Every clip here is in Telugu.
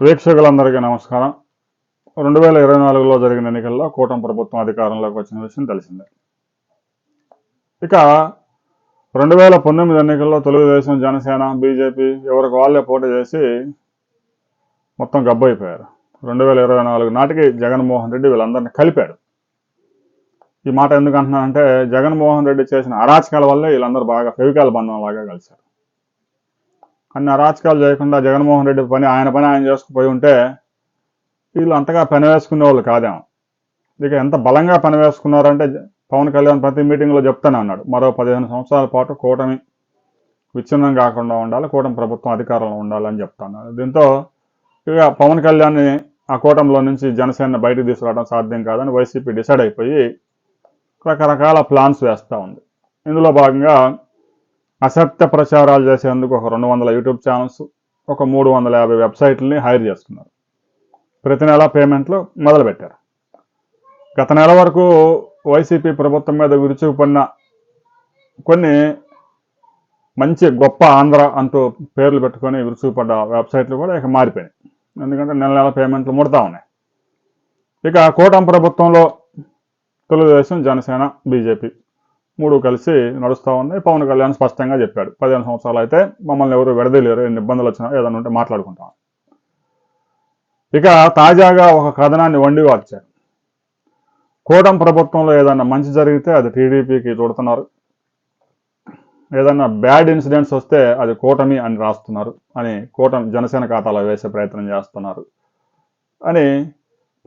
ప్రేక్షకులందరికీ నమస్కారం. రెండు వేల ఇరవై నాలుగులో జరిగిన ఎన్నికల్లో కూటమి ప్రభుత్వం అధికారంలోకి వచ్చిన విషయం తెలిసిందే. ఇక రెండు వేల పంతొమ్మిది ఎన్నికల్లో తెలుగుదేశం జనసేన బీజేపీ ఎవరికి వాళ్ళే పోటీ చేసి మొత్తం గబ్బైపోయారు రెండు వేల ఇరవై నాలుగు నాటికి జగన్మోహన్ రెడ్డి వీళ్ళందరినీ కలిపాడు. ఈ మాట ఎందుకు అంటున్నానంటే జగన్మోహన్ రెడ్డి చేసిన అరాచకాల వల్లే వీళ్ళందరూ బాగా ఫెవికాల బంధం లాగా కలిశారు. అన్ని అరాచకాలు చేయకుండా జగన్మోహన్ రెడ్డి పని ఆయన పని ఆయన చేసుకుపోయి ఉంటే వీళ్ళు అంతగా పని వేసుకునే వాళ్ళు కాదేమో. ఇక ఎంత బలంగా పని వేసుకున్నారంటే పవన్ కళ్యాణ్ ప్రతి మీటింగ్లో చెప్తానే అన్నాడు. మరో పదిహేను సంవత్సరాల పాటు కూటమి విచ్ఛిన్నం కాకుండా ఉండాలి కూటమి ప్రభుత్వం అధికారంలో ఉండాలని చెప్తాను దీంతో ఇక పవన్ కళ్యాణ్ని ఆ కూటమిలో నుంచి జనసేన బయటకు తీసుకురావడం సాధ్యం కాదని వైసీపీ డిసైడ్ అయిపోయి రకరకాల ప్లాన్స్ వేస్తూ ఉంది. ఇందులో భాగంగా అసత్య ప్రచారాలు చేసేందుకు ఒక రెండు వందల యూట్యూబ్ ఛానల్స్ ఒక మూడు వందల యాభై వెబ్సైట్లని హైర్ చేస్తున్నారు ప్రతి నెల పేమెంట్లు మొదలుపెట్టారు. గత నెల వరకు వైసీపీ ప్రభుత్వం మీద విరుచుకుపడిన కొన్ని మంచి గొప్ప ఆంధ్ర అంటూ పేర్లు పెట్టుకొని విరుచుకుపడ్డ వెబ్సైట్లు కూడా ఇక మారిపోయినాయి. ఎందుకంటే నెల నెల పేమెంట్లు ముడతా ఉన్నాయి. ఇక కూటమి ప్రభుత్వంలో తెలుగుదేశం జనసేన బీజేపీ మూడు కలిసి నడుస్తూ ఉన్నాయి. పవన్ కళ్యాణ్ స్పష్టంగా చెప్పాడు. పదిహేను సంవత్సరాలు అయితే మమ్మల్ని ఎవరు విడదీయలేరు. ఎన్ని ఇబ్బందులు వచ్చినా ఏదైనా ఉంటే మాట్లాడుకుంటాం. ఇక తాజాగా ఒక కథనాన్ని వండి వచ్చారు కూటమి ప్రభుత్వంలో ఏదైనా మంచి జరిగితే అది టీడీపీకి చూడుతున్నారు ఏదైనా బ్యాడ్ ఇన్సిడెంట్స్ వస్తే అది కూటమి అని రాస్తున్నారు అని కూటమి జనసేన ఖాతాలో వేసే ప్రయత్నం చేస్తున్నారు అని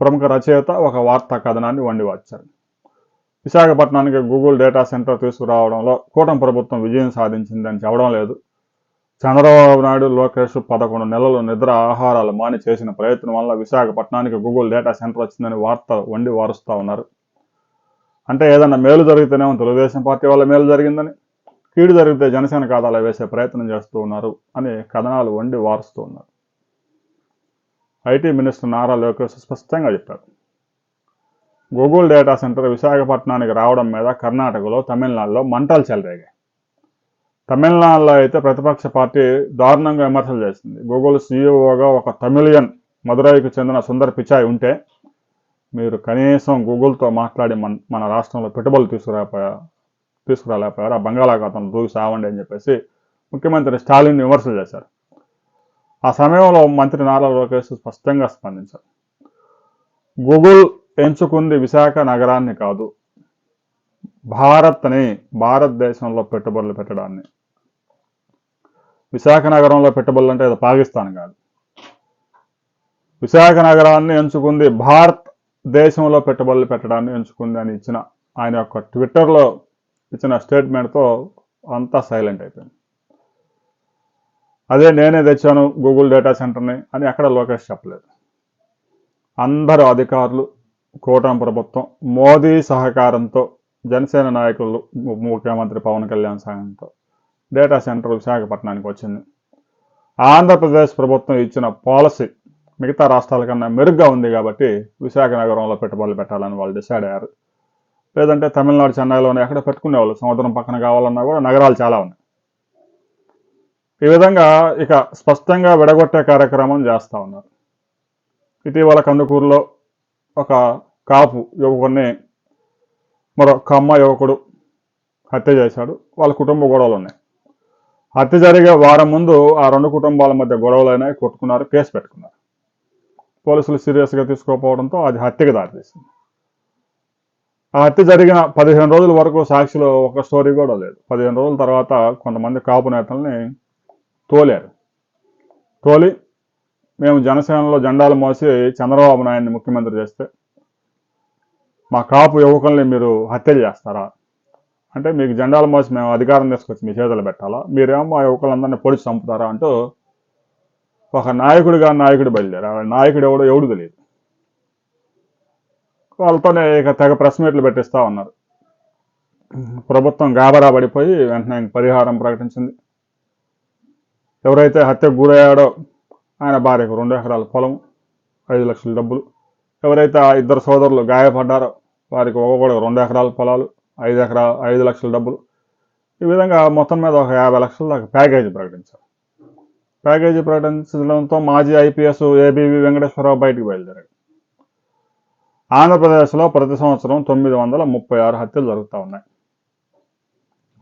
ప్రముఖ రచయిత ఒక వార్తా కథనాన్ని వండి వచ్చారు విశాఖపట్నానికి గూగుల్ డేటా సెంటర్ తీసుకురావడంలో కూటమి ప్రభుత్వం విజయం సాధించిందని చెప్పడం లేదు. చంద్రబాబు నాయుడు లోకేష్ పదకొండు నెలలు నిద్ర ఆహారాలు మాని చేసిన ప్రయత్నం వల్ల విశాఖపట్నానికి గూగుల్ డేటా సెంటర్ వచ్చిందని వార్త వండి వారుస్తూ ఉన్నారు. అంటే ఏదన్నా మేలు జరిగితేనేమో తెలుగుదేశం పార్టీ వల్ల మేలు జరిగిందని కీడు జరిగితే జనసేన ఖాతాలో వేసే ప్రయత్నం చేస్తూ ఉన్నారు అని కథనాలు వండి వారుస్తూ ఉన్నారు. ఐటీ మినిస్టర్ నారా లోకేష్ స్పష్టంగా చెప్పారు. గూగుల్ డేటా సెంటర్ విశాఖపట్నానికి రావడం మీద కర్ణాటకలో తమిళనాడులో మంటలు చెలరేగాయి. తమిళనాడులో అయితే ప్రతిపక్ష పార్టీ దారుణంగా విమర్శలు చేసింది. గూగుల్ సీఈఓగా ఒక తమిళియన్ మదురైకి చెందిన సుందర్ పిచాయ్ ఉంటే మీరు కనీసం గూగుల్తో మాట్లాడి మన మన రాష్ట్రంలో పెట్టుబడులు తీసుకురాపోయా తీసుకురాలేకపోయారు. ఆ బంగాళాఖాతంలో దూకి సావండి అని చెప్పేసి ముఖ్యమంత్రి స్టాలిన్ విమర్శలు చేశారు. ఆ సమయంలో మంత్రి నారా లోకేష్ స్పష్టంగా స్పందించారు. గూగుల్ ఎంచుకుంది విశాఖ నగరాన్ని కాదు. భారత్ని భారతదేశంలో పెట్టుబడులు పెట్టడాన్ని. విశాఖ నగరంలో పెట్టుబడులు అంటే అది పాకిస్తాన్ కాదు. విశాఖ నగరాన్ని ఎంచుకుంది భారత్ దేశంలో పెట్టుబడులు పెట్టడాన్ని ఎంచుకుంది అని ఇచ్చిన ఆయన యొక్క ట్విట్టర్లో ఇచ్చిన స్టేట్మెంట్తో అంతా సైలెంట్ అయిపోయింది. అదే నేనే తెచ్చాను గూగుల్ డేటా సెంటర్ని అని అక్కడ లోకేష్ చెప్పలేదు. అందరు అధికారులు కూటమి ప్రభుత్వం మోదీ సహకారంతో జనసేన నాయకులు ముఖ్యమంత్రి పవన్ కళ్యాణ్ సాయంతో డేటా సెంటర్ విశాఖపట్నానికి వచ్చింది. ఆంధ్రప్రదేశ్ ప్రభుత్వం ఇచ్చిన పాలసీ మిగతా రాష్ట్రాల కన్నా మెరుగ్గా ఉంది కాబట్టి విశాఖ నగరంలో పెట్టుబడులు పెట్టాలని వాళ్ళు డిసైడ్ అయ్యారు. లేదంటే తమిళనాడు చెన్నైలోనే ఎక్కడ పెట్టుకునేవాళ్ళు? సముద్రం పక్కన కావాలన్నా కూడా నగరాలు చాలా ఉన్నాయి. ఈ విధంగా ఇక స్పష్టంగా విడగొట్టే కార్యక్రమం చేస్తూ ఉన్నారు. ఇటీవల కందుకూరులో ఒక కాపు యువకుడిని మరో కమ్మ యువకుడు హత్య చేశాడు. వాళ్ళ కుటుంబ గొడవలు ఉన్నాయి. హత్య జరిగే వారం ముందు ఆ రెండు కుటుంబాల మధ్య గొడవలు కొట్టుకున్నారు కేసు పెట్టుకున్నారు. పోలీసులు సీరియస్గా తీసుకోకపోవడంతో అది హత్యకు దారితీసింది. ఆ హత్య జరిగిన పదిహేను రోజుల వరకు సాక్షిలో ఒక స్టోరీ కూడా లేదు. పదిహేను రోజుల తర్వాత కొంతమంది కాపు నేతల్ని తోలారు. తోలి మేము జనసేనలో జెండాలు మోసి చంద్రబాబు నాయుడిని ముఖ్యమంత్రి చేస్తే మా కాపు యువకుల్ని మీరు హత్యలు చేస్తారా? అంటే మీకు జెండాలు మోసి మేము అధికారం తీసుకొచ్చి మీ చేతులు పెట్టాలా? మీరేమో మా యువకులందరినీ పొడిచి చంపుతారా అంటూ ఒక నాయకుడిగా నాయకుడు బయలుదేరారు. నాయకుడు ఎవడో ఎవడు తెలియదు. వాళ్ళతోనే ఇక తెగ ప్రెస్ మీట్లు పెట్టిస్తూ ఉన్నారు. ప్రభుత్వం గాబరా పడిపోయి వెంటనే పరిహారం ప్రకటించింది. ఎవరైతే హత్యకు గురయ్యాడో ఆయన భార్యకు రెండు ఎకరాల పొలం ఐదు లక్షల డబ్బులు. ఎవరైతే ఆ ఇద్దరు సోదరులు గాయపడ్డారో వారికి ఒక్కొక్కడు రెండు ఎకరాల పొలాలు ఐదు ఎకరా ఐదు లక్షల డబ్బులు. ఈ విధంగా మొత్తం మీద ఒక యాభై లక్షల దాకా ప్యాకేజీ ప్రకటించారు. ప్యాకేజీ ప్రకటించడంతో మాజీ ఐపీఎస్ ఏబీవీ వెంకటేశ్వరరావు బయటికి బయలుదేరాడు. ఆంధ్రప్రదేశ్లో ప్రతి సంవత్సరం తొమ్మిది వందల ముప్పై ఆరు హత్యలు జరుగుతూ ఉన్నాయి.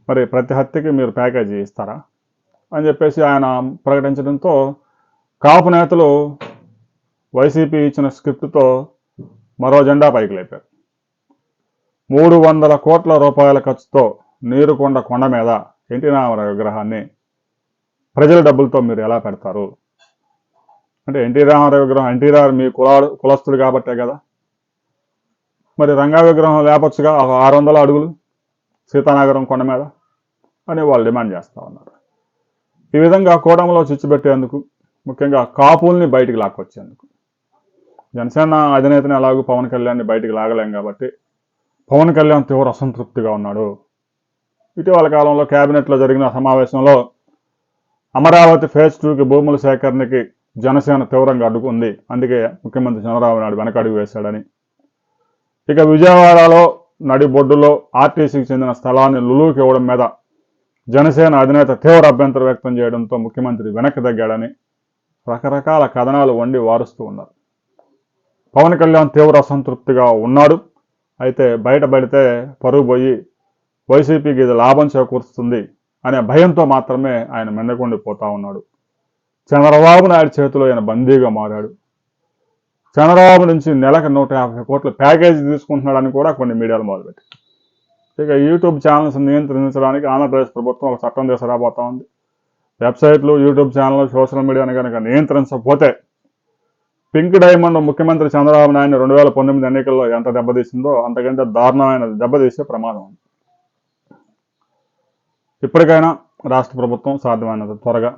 మరి ప్రతి హత్యకి మీరు ప్యాకేజీ ఇస్తారా? అని చెప్పేసి ఆయన ప్రకటించడంతో కాపు నేతలు వైసీపీ ఇచ్చిన స్క్రిప్ట్తో మరో జెండా పైకి లేపారు. మూడు వందల కోట్ల రూపాయల ఖర్చుతో నీరుకొండ కొండ మీద ఎన్టీ రామారావు విగ్రహాన్ని ప్రజల డబ్బులతో మీరు ఎలా పెడతారు? అంటే ఎన్టీ రామారావు విగ్రహం ఎన్టీ రావు మీ కులాడు కులస్తుడు కాబట్టే కదా? మరి రంగా విగ్రహం లేపచ్చుగా ఒక ఆరు వందల అడుగులు సీతానగరం కొండ మీద అని వాళ్ళు డిమాండ్ చేస్తూ ఉన్నారు. ఈ విధంగా కూడంలో చిచ్చు పెట్టేందుకు ముఖ్యంగా కాపుల్ని బయటికి లాక్కొచ్చేందుకు. జనసేన అధినేతని అలాగూ పవన్ కళ్యాణ్ని బయటికి లాగలేం కాబట్టి పవన్ కళ్యాణ్ తీవ్ర అసంతృప్తిగా ఉన్నాడు. ఇటీవల కాలంలో కేబినెట్లో జరిగిన సమావేశంలో అమరావతి ఫేజ్ టూకి భూముల సేకరణకి జనసేన తీవ్రంగా అడ్డుకుంది. అందుకే ముఖ్యమంత్రి చంద్రబాబు నాయుడు వెనకడుగు వేశాడని. ఇక విజయవాడలో నడిబొడ్డులో ఆర్టీసీకి చెందిన స్థలాన్ని లులుకి ఇవ్వడం మీద జనసేన అధినేత తీవ్ర అభ్యంతరం వ్యక్తం చేయడంతో ముఖ్యమంత్రి వెనక్కి తగ్గాడని రకరకాల కథనాలు వండి వారుస్తూ ఉన్నారు. పవన్ కళ్యాణ్ తీవ్ర అసంతృప్తిగా ఉన్నాడు. అయితే బయటపడితే పరుగు పోయి వైసీపీకి ఇది లాభం చేకూరుస్తుంది అనే భయంతో మాత్రమే ఆయన మెండకొండిపోతా ఉన్నాడు. చంద్రబాబు నాయుడు చేతిలో ఆయన బందీగా మారాడు. చంద్రబాబు నుంచి నెలకు నూట యాభై కోట్ల ప్యాకేజీ తీసుకుంటున్నాడని కూడా కొన్ని మీడియాలు మొదలుపెట్టి ఇక యూట్యూబ్ ఛానల్స్ నియంత్రించడానికి ఆంధ్రప్రదేశ్ ప్రభుత్వం ఒక చట్టం తీసుకురాబోతా ఉంది. వెబ్సైట్లు యూట్యూబ్ ఛానల్ సోషల్ మీడియాను కనుక నియంత్రించకపోతే పింక్ డైమండ్ ముఖ్యమంత్రి చంద్రబాబు నాయుడు రెండు వేల పంతొమ్మిది ఎన్నికల్లో ఎంత దెబ్బతీసిందో అంతకంటే దారుణమైన దెబ్బతీసే ప్రమాదం ఉంది. ఇప్పటికైనా రాష్ట్ర ప్రభుత్వం సాధ్యమైనంత త్వరగా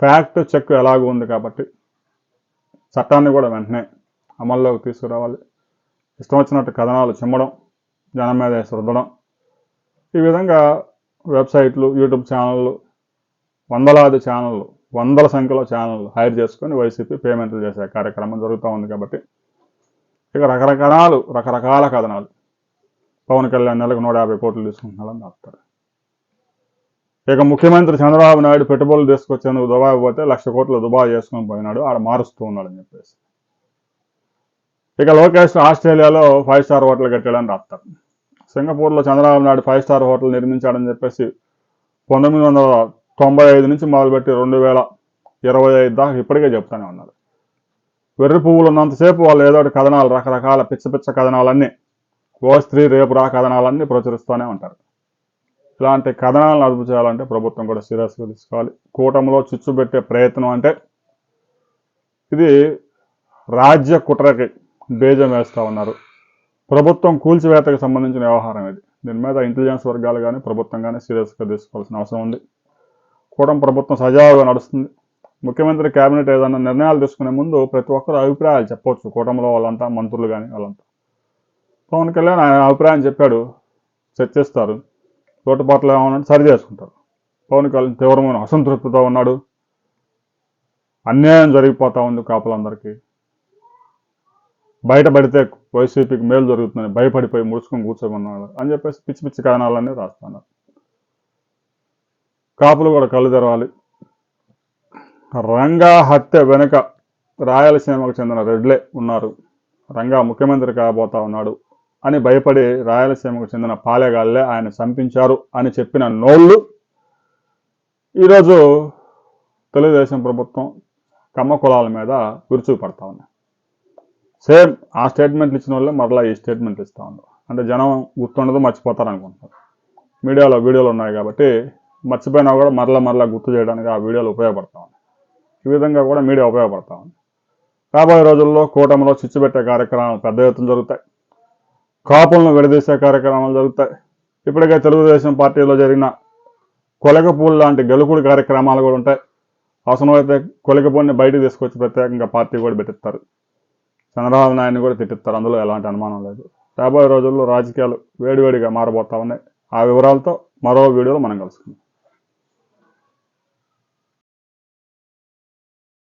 ఫ్యాక్ట్ చెక్ ఎలాగూ ఉంది కాబట్టి చట్టాన్ని కూడా వెంటనే అమల్లోకి తీసుకురావాలి. ఇష్టం వచ్చినట్టు కథనాలు చిమ్మడం జనం మీద వేసి రుద్దడం ఈ విధంగా వెబ్సైట్లు యూట్యూబ్ ఛానళ్ళు వందలాది ఛానళ్ళు వందల సంఖ్యలో ఛానళ్ళు హైర్ చేసుకొని వైసీపీ పేమెంట్లు చేసే కార్యక్రమం జరుగుతూ ఉంది కాబట్టి ఇక రకరకాలు రకరకాల కథనాలు. పవన్ కళ్యాణ్ నెలకు నూట యాభై కోట్లు తీసుకుంటున్నాడని చెప్తారు. ఇక ముఖ్యమంత్రి చంద్రబాబు నాయుడు పెట్టుబడులు తీసుకొచ్చేందుకు దుబాయ్ పోతే లక్ష కోట్లు దుబాయ్ చేసుకొని పోయినాడు ఆడ మారుస్తూ ఉన్నాడని చెప్పేసి. ఇక లోకేష్ ఆస్ట్రేలియాలో ఫైవ్ స్టార్ హోటల్ కట్టాడని రాస్తారు. సింగపూర్లో Chandrababu Naidu five star hotel నిర్మించాడని చెప్పేసి పంతొమ్మిది వందల తొంభై ఐదు నుంచి మొదలుపెట్టి రెండు వేల ఇరవై ఐదు దాకా ఇప్పటికే చెప్తానే ఉన్నారు. వెర్రి పువ్వులు ఉన్నంతసేపు వాళ్ళు ఏదో ఒకటి కథనాలు రకరకాల పిచ్చ పిచ్చ కథనాలన్నీ ఓ స్త్రీ రేపు రా కథనాలన్నీ ప్రచురిస్తూనే ఉంటారు. ఇలాంటి కథనాలను అదుపు చేయాలంటే ప్రభుత్వం కూడా సీరియస్గా తీసుకోవాలి. కూటమిలో చిచ్చు పెట్టే ప్రయత్నం అంటే ఇది రాజ్య కుట్రకి బీజం వేస్తూ ఉన్నారు. ప్రభుత్వం కూల్చివేతకు సంబంధించిన వ్యవహారం ఇది. దీని మీద ఇంటెలిజెన్స్ వర్గాలు కానీ ప్రభుత్వం కానీ సీరియస్గా తీసుకోవాల్సిన అవసరం ఉంది. కూటమి ప్రభుత్వం సజావుగా నడుస్తుంది. ముఖ్యమంత్రి కేబినెట్ ఏదైనా నిర్ణయాలు తీసుకునే ముందు ప్రతి ఒక్కరు అభిప్రాయాలు చెప్పవచ్చు. కూటమిలో వాళ్ళంతా మంత్రులు కానీ వాళ్ళంతా. పవన్ కళ్యాణ్ ఆయన అభిప్రాయం చెప్పాడు. చర్చిస్తారు లోటుపాట్లు ఏమన్నా సరి చేసుకుంటారు. పవన్ కళ్యాణ్ తీవ్రమైన అసంతృప్తితో ఉన్నాడు. అన్యాయం జరిగిపోతూ ఉంది కాపులందరికీ. బయటపడితే వైసీపీకి మేలు జరుగుతుందని భయపడిపోయి ముడుచుకొని కూర్చోమన్నాడు అని చెప్పేసి పిచ్చి పిచ్చి కారణాలన్నీ రాస్తున్నారు. కాపులు కూడా కళ్ళు తెరవాలి. రంగా హత్య వెనుక రాయలసీమకు చెందిన రెడ్లే ఉన్నారు. రంగా ముఖ్యమంత్రి కాబోతా ఉన్నాడు అని భయపడి రాయలసీమకు చెందిన పాలెగాళ్ళే ఆయన చంపించారు అని చెప్పిన నోళ్ళు. ఈరోజు తెలుగుదేశం ప్రభుత్వం కమ్మ కులాల మీద విరుచుకుపడతా ఉన్నాయి సేమ్ ఆ స్టేట్మెంట్లు ఇచ్చిన వాళ్ళే మరలా ఈ స్టేట్మెంట్లు ఇస్తా ఉన్నారు. అంటే జనం గుర్తుండదు మర్చిపోతారు అనుకుంటున్నారు. మీడియాలో వీడియోలు ఉన్నాయి కాబట్టి మర్చిపోయినా కూడా మరలా మరలా గుర్తు చేయడానికి ఆ వీడియోలు ఉపయోగపడతా ఉన్నాయి. ఈ విధంగా కూడా మీడియా ఉపయోగపడతా ఉంది. రాబోయే రోజుల్లో కూటమిలో చిచ్చు పెట్టే కార్యక్రమాలు పెద్ద ఎత్తున జరుగుతాయి. కాపులను విడదీసే కార్యక్రమాలు జరుగుతాయి. ఇప్పటికే తెలుగుదేశం పార్టీలో జరిగిన కొలకపూలు లాంటి గెలుకుడు కార్యక్రమాలు కూడా ఉంటాయి. అవసరమైతే కొలగపూడిని బయటకు తీసుకొచ్చి ప్రత్యేకంగా పార్టీ కూడా పెట్టిస్తారు. చంద్రబాబు నాయుడిని కూడా తిట్టిస్తారు. అందులో ఎలాంటి అనుమానం లేదు. రాబోయే రోజుల్లో రాజకీయాలు వేడివేడిగా మారబోతా ఉన్నాయి. ఆ వివరాలతో మరో వీడియోలో మనం కలుసుకుందాం.